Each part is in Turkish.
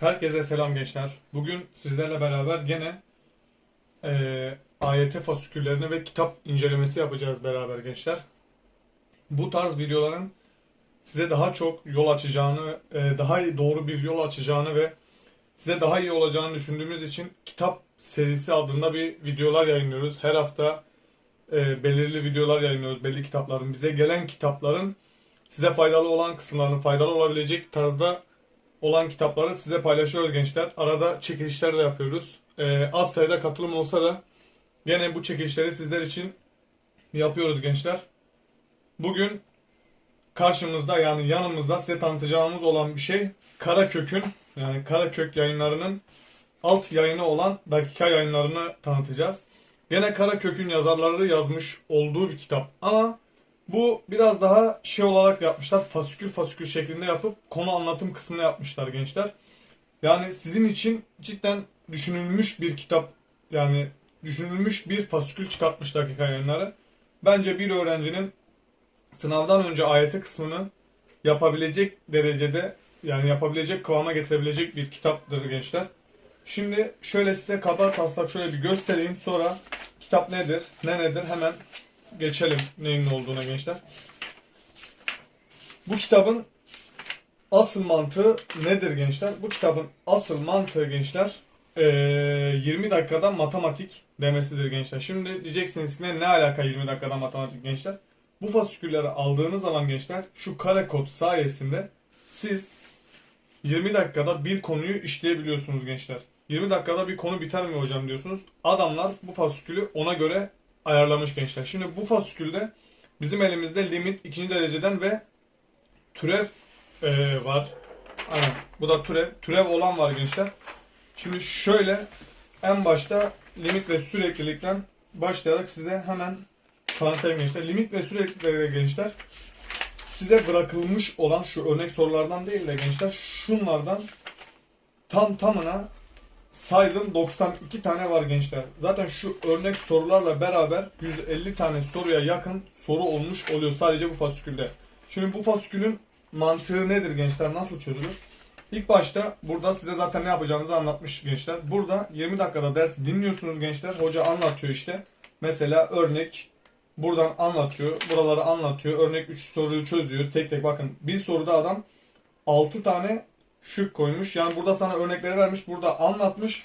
Herkese selam gençler. Bugün sizlerle beraber gene eee AYT fasiküllerini ve kitap incelemesi yapacağız beraber gençler. Bu tarz videoların size daha çok yol açacağını, eee, daha doğru bir yol açacağını ve size daha iyi olacağını düşündüğümüz için kitap serisi adında bir videolar yayınlıyoruz. Her hafta eee, belirli videolar yayınlıyoruz. Belli kitapların, bize gelen kitapların size faydalı olan kısımlarını, faydalı olabilecek tarzda olan kitapları size paylaşıyoruz gençler. Arada çekilişler de yapıyoruz. Ee, az sayıda katılım olsa da gene bu çekilişleri sizler için yapıyoruz gençler. Bugün karşımızda yani yanımızda size tanıtacağımız olan bir şey Karakök'ün yani Karakök yayınlarının alt yayını olan dakika yayınlarını tanıtacağız. Gene Karakök'ün yazarları yazmış olduğu bir kitap ama bu biraz daha şey olarak yapmışlar. Fasikül fasikül şeklinde yapıp konu anlatım kısmını yapmışlar gençler. Yani sizin için cidden düşünülmüş bir kitap. Yani düşünülmüş bir fasikül çıkartmış dakika yayınları. Bence bir öğrencinin sınavdan önce AYT kısmını yapabilecek derecede yani yapabilecek kıvama getirebilecek bir kitaptır gençler. Şimdi şöyle size kaba taslak şöyle bir göstereyim sonra kitap nedir ne nedir hemen geçelim neyin ne olduğuna gençler. Bu kitabın asıl mantığı nedir gençler? Bu kitabın asıl mantığı gençler eee, 20 dakikada matematik demesidir gençler. Şimdi diyeceksiniz ki ne alaka 20 dakikada matematik gençler? Bu fasikülleri aldığınız zaman gençler şu kare kod sayesinde siz 20 dakikada bir konuyu işleyebiliyorsunuz gençler. 20 dakikada bir konu biter mi hocam diyorsunuz. Adamlar bu fasikülü ona göre ayarlamış gençler. Şimdi bu fasikülde bizim elimizde limit ikinci dereceden ve türev e, var. Aynen. Bu da türev. Türev olan var gençler. Şimdi şöyle en başta limit ve süreklilikten başlayarak size hemen tanıtayım gençler. Limit ve süreklilikleri gençler size bırakılmış olan şu örnek sorulardan değil de gençler şunlardan tam tamına saydım 92 tane var gençler. Zaten şu örnek sorularla beraber 150 tane soruya yakın soru olmuş oluyor sadece bu fasikülde. Şimdi bu fasikülün mantığı nedir gençler? Nasıl çözülür? İlk başta burada size zaten ne yapacağınızı anlatmış gençler. Burada 20 dakikada ders dinliyorsunuz gençler. Hoca anlatıyor işte. Mesela örnek buradan anlatıyor. Buraları anlatıyor. Örnek 3 soruyu çözüyor. Tek tek bakın. Bir soruda adam 6 tane şık koymuş. Yani burada sana örnekleri vermiş. Burada anlatmış.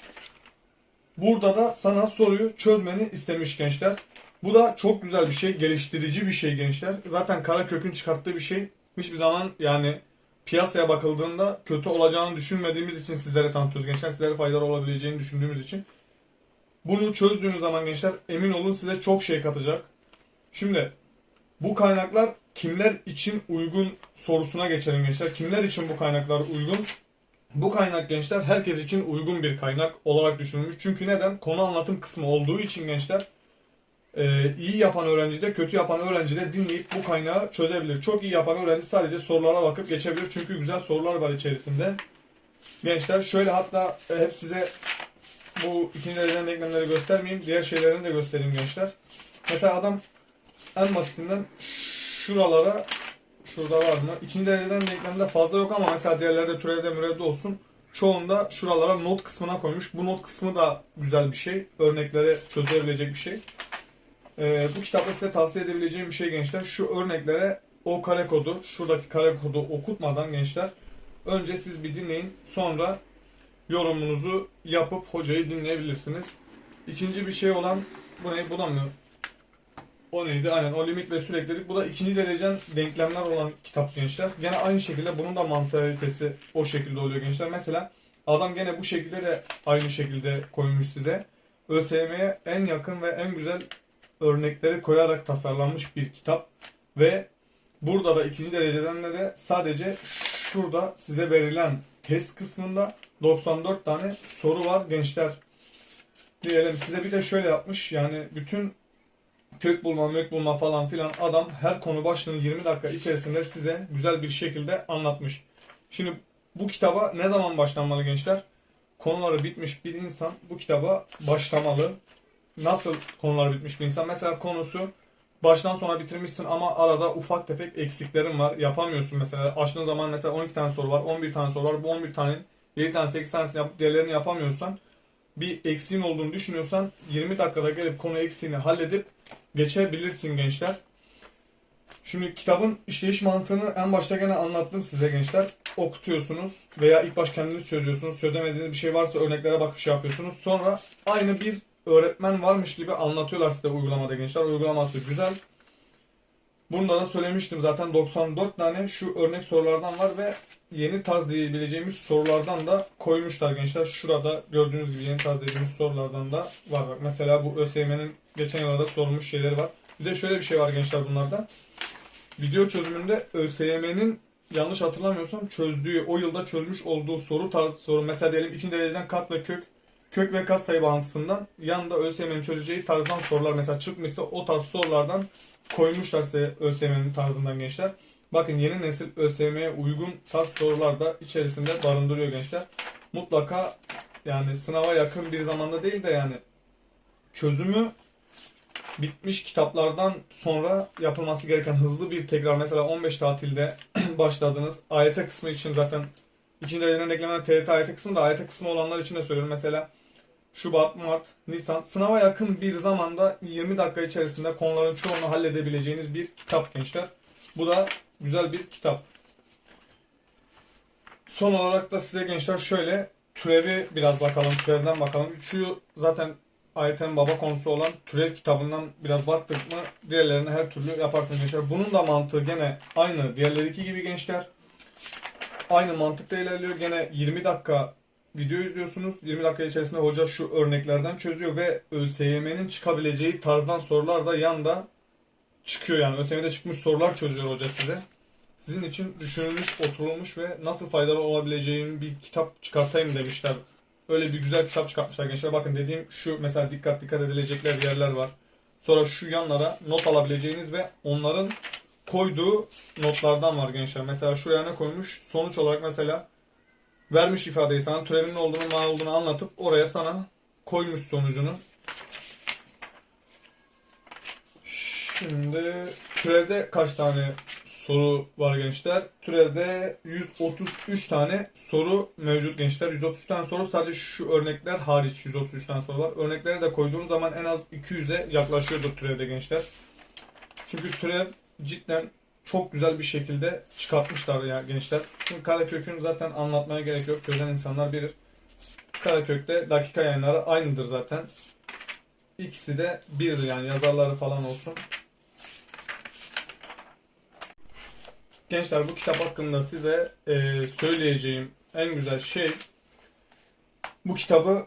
Burada da sana soruyu çözmeni istemiş gençler. Bu da çok güzel bir şey. Geliştirici bir şey gençler. Zaten Karakök'ün çıkarttığı bir şey. Hiçbir zaman yani piyasaya bakıldığında kötü olacağını düşünmediğimiz için sizlere tanıtıyoruz gençler. Sizlere faydalı olabileceğini düşündüğümüz için. Bunu çözdüğünüz zaman gençler emin olun size çok şey katacak. Şimdi bu kaynaklar kimler için uygun sorusuna geçelim gençler. Kimler için bu kaynaklar uygun? Bu kaynak gençler herkes için uygun bir kaynak olarak düşünülmüş. Çünkü neden? Konu anlatım kısmı olduğu için gençler e, iyi yapan öğrenci de kötü yapan öğrenci de dinleyip bu kaynağı çözebilir. Çok iyi yapan öğrenci sadece sorulara bakıp geçebilir. Çünkü güzel sorular var içerisinde. Gençler şöyle hatta e, hep size bu ikinci dereceden denklemleri göstermeyeyim. Diğer şeylerini de göstereyim gençler. Mesela adam en basitinden şuralara şurada var mı? İkinci dereceden denklemde fazla yok ama mesela diğerlerde türevde mürevde olsun. Çoğunda şuralara not kısmına koymuş. Bu not kısmı da güzel bir şey. Örnekleri çözebilecek bir şey. Ee, bu kitapta size tavsiye edebileceğim bir şey gençler. Şu örneklere o kare kodu, şuradaki kare kodu okutmadan gençler önce siz bir dinleyin. Sonra yorumunuzu yapıp hocayı dinleyebilirsiniz. İkinci bir şey olan bu ne? Bu da mı? O neydi? Aynen o limit ve süreklilik. Bu da ikinci derecen denklemler olan kitap gençler. Gene aynı şekilde bunun da mantalitesi o şekilde oluyor gençler. Mesela adam gene bu şekilde de aynı şekilde koymuş size. ÖSYM'ye en yakın ve en güzel örnekleri koyarak tasarlanmış bir kitap. Ve burada da ikinci dereceden de, de sadece şurada size verilen test kısmında 94 tane soru var gençler. Diyelim size bir de şöyle yapmış yani bütün kök bulma, mök bulma falan filan adam her konu başlığını 20 dakika içerisinde size güzel bir şekilde anlatmış. Şimdi bu kitaba ne zaman başlanmalı gençler? Konuları bitmiş bir insan bu kitaba başlamalı. Nasıl konular bitmiş bir insan? Mesela konusu baştan sona bitirmişsin ama arada ufak tefek eksiklerin var. Yapamıyorsun mesela. Açtığın zaman mesela 12 tane soru var, 11 tane soru var. Bu 11 tane 7 tane 8 tanesini yapıp diğerlerini yapamıyorsan bir eksiğin olduğunu düşünüyorsan 20 dakikada gelip konu eksiğini halledip geçebilirsin gençler. Şimdi kitabın işleyiş mantığını en başta gene anlattım size gençler. Okutuyorsunuz veya ilk baş kendiniz çözüyorsunuz. Çözemediğiniz bir şey varsa örneklere bakıp şey yapıyorsunuz. Sonra aynı bir öğretmen varmış gibi anlatıyorlar size uygulamada gençler. Uygulaması güzel. Bunda da söylemiştim zaten 94 tane şu örnek sorulardan var ve yeni tarz diyebileceğimiz sorulardan da koymuşlar gençler. Şurada gördüğünüz gibi yeni tarz dediğimiz sorulardan da var. Bak mesela bu ÖSYM'nin geçen yıllarda sorulmuş şeyleri var. Bir de şöyle bir şey var gençler bunlarda. Video çözümünde ÖSYM'nin yanlış hatırlamıyorsam çözdüğü, o yılda çözmüş olduğu soru tarzı soru. Mesela diyelim ikinci dereceden kat ve kök, kök ve kat sayı bağıntısından yanında ÖSYM'nin çözeceği tarzdan sorular mesela çıkmışsa o tarz sorulardan koymuşlar size ÖSYM'nin tarzından gençler. Bakın yeni nesil ÖSYM'ye uygun tarz sorular da içerisinde barındırıyor gençler. Mutlaka yani sınava yakın bir zamanda değil de yani çözümü bitmiş kitaplardan sonra yapılması gereken hızlı bir tekrar mesela 15 tatilde başladınız. AYT kısmı için zaten ikinci dereceden eklenen TRT AYT kısmı da AYT kısmı olanlar için de söylüyorum. Mesela Şubat, Mart, Nisan sınava yakın bir zamanda 20 dakika içerisinde konuların çoğunu halledebileceğiniz bir kitap gençler. Bu da güzel bir kitap. Son olarak da size gençler şöyle türevi biraz bakalım, türevden bakalım. Şu zaten AYT'nin baba konusu olan türev kitabından biraz baktık mı diğerlerini her türlü yaparsınız gençler. Bunun da mantığı gene aynı diğerleriki gibi gençler. Aynı mantıkta ilerliyor. Gene 20 dakika video izliyorsunuz. 20 dakika içerisinde hoca şu örneklerden çözüyor ve ÖSYM'nin çıkabileceği tarzdan sorular da yanda çıkıyor yani. ÖSYM'de çıkmış sorular çözüyor hoca size. Sizin için düşünülmüş, oturulmuş ve nasıl faydalı olabileceğini bir kitap çıkartayım demişler. Öyle bir güzel kitap çıkartmışlar gençler. Bakın dediğim şu mesela dikkat dikkat edilecekler yerler var. Sonra şu yanlara not alabileceğiniz ve onların koyduğu notlardan var gençler. Mesela şuraya ne koymuş? Sonuç olarak mesela vermiş ifadeyi sana türevin ne olduğunu, ne olduğunu anlatıp oraya sana koymuş sonucunu. Şimdi türevde kaç tane soru var gençler? Türevde 133 tane soru mevcut gençler. 133 tane soru sadece şu örnekler hariç 133 tane soru var. Örnekleri de koyduğum zaman en az 200'e yaklaşıyordur türevde gençler. Çünkü türev cidden çok güzel bir şekilde çıkartmışlar ya gençler. Çünkü karekökün zaten anlatmaya gerek yok. Çözen insanlar bilir. Karekökte dakika yayınları aynıdır zaten. İkisi de birdir yani yazarları falan olsun. Gençler bu kitap hakkında size e, söyleyeceğim en güzel şey bu kitabı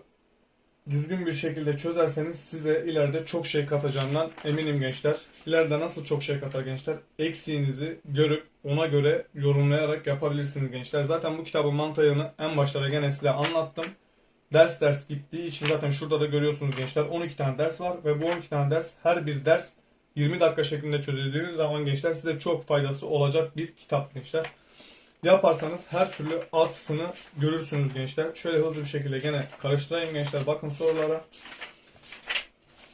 düzgün bir şekilde çözerseniz size ileride çok şey katacağından eminim gençler. İleride nasıl çok şey katar gençler? Eksiğinizi görüp ona göre yorumlayarak yapabilirsiniz gençler. Zaten bu kitabın mantığını en başta gene size anlattım. Ders ders gittiği için zaten şurada da görüyorsunuz gençler 12 tane ders var ve bu 12 tane ders her bir ders 20 dakika şeklinde çözüldüğü zaman gençler size çok faydası olacak bir kitap gençler. Yaparsanız her türlü artısını görürsünüz gençler. Şöyle hızlı bir şekilde gene karıştırayım gençler. Bakın sorulara.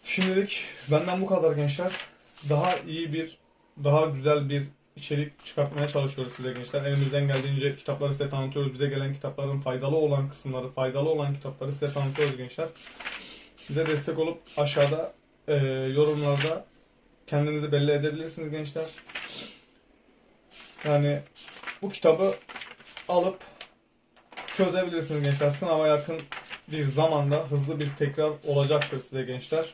Şimdilik benden bu kadar gençler. Daha iyi bir, daha güzel bir içerik çıkartmaya çalışıyoruz size gençler. Elimizden geldiğince kitapları size tanıtıyoruz. Bize gelen kitapların faydalı olan kısımları, faydalı olan kitapları size tanıtıyoruz gençler. Bize destek olup aşağıda e, yorumlarda kendinizi belli edebilirsiniz gençler. Yani bu kitabı alıp çözebilirsiniz gençler. Sınava yakın bir zamanda hızlı bir tekrar olacaktır size gençler.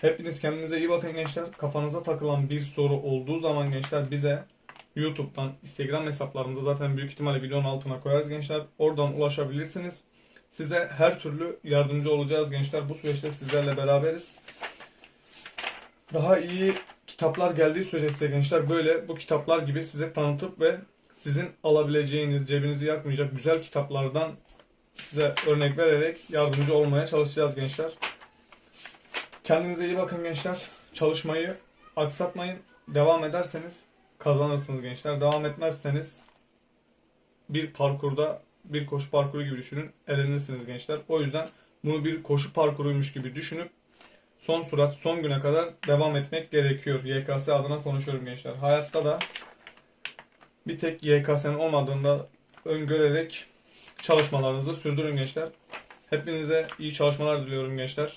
Hepiniz kendinize iyi bakın gençler. Kafanıza takılan bir soru olduğu zaman gençler bize YouTube'dan, Instagram hesaplarımda zaten büyük ihtimalle videonun altına koyarız gençler. Oradan ulaşabilirsiniz. Size her türlü yardımcı olacağız gençler. Bu süreçte sizlerle beraberiz. Daha iyi kitaplar geldiği sürece size gençler böyle bu kitaplar gibi size tanıtıp ve sizin alabileceğiniz, cebinizi yakmayacak güzel kitaplardan size örnek vererek yardımcı olmaya çalışacağız gençler. Kendinize iyi bakın gençler. Çalışmayı aksatmayın. Devam ederseniz kazanırsınız gençler. Devam etmezseniz bir parkurda bir koşu parkuru gibi düşünün. Elenirsiniz gençler. O yüzden bunu bir koşu parkuruymuş gibi düşünüp son surat son güne kadar devam etmek gerekiyor. YKS adına konuşuyorum gençler. Hayatta da bir tek YKS'nin olmadığında öngörerek çalışmalarınızı sürdürün gençler. Hepinize iyi çalışmalar diliyorum gençler.